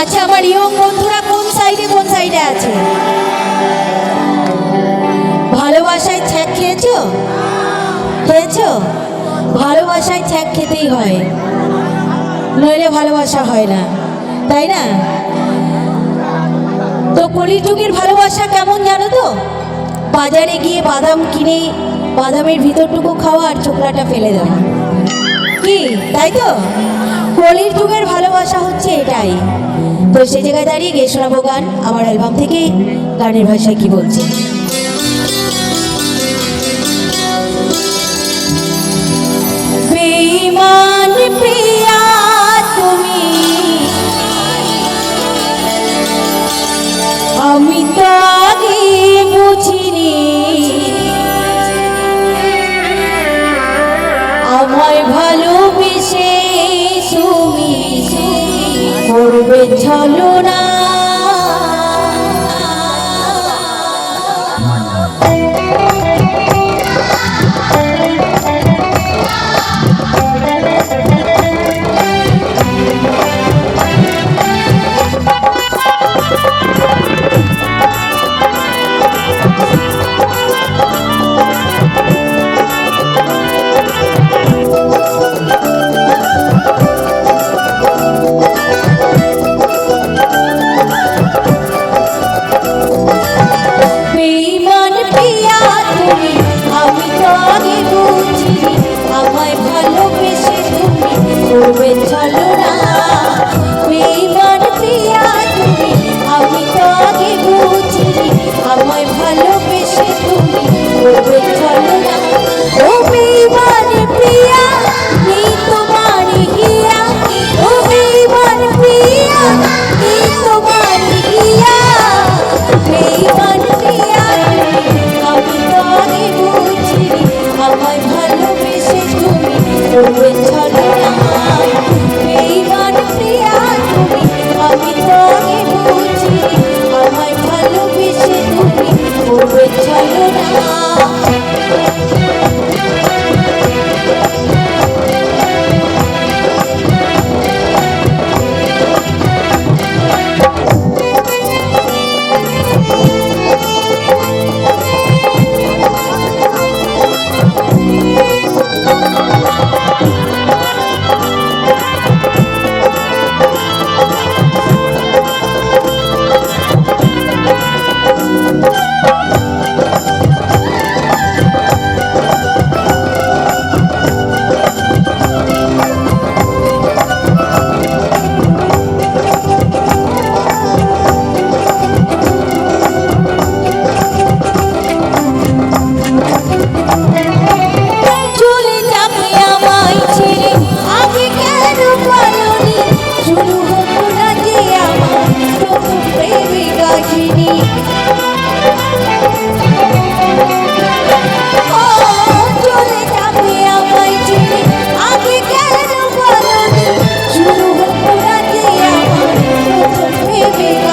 আচ্ছা আমার ইয়ং বন্ধুরা কোন সাইডে কোন সাইডে আছে? ভালোবাসায় ছ্যাক খেয়েছো? খেয়েছো? ভালোবাসায় ছ্যাক খেতেই হয়। নইলে ভালোবাসা হয় না, তাই না? তো কলিযুগের ভালোবাসা কেমন জানো তো? বাজারে গিয়ে বাদাম কিনে বাদামের ভিতরটুকু খাওয়া আর চোখলাটা ফেলে দেওয়া। কি, তাই তো? কলির যুগের ভালোবাসা হচ্ছে এটাই। তো সেই জায়গায় দাঁড়িয়ে গিয়ে শোনাবো গান, আমার অ্যালবাম থেকে। গানের ভাষায় কি বলছে? প্রিয়া, তুমি। আমি তো করবে চলো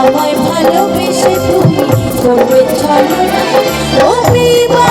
আমায় ভালোবেসে তুমি করবে চলো না।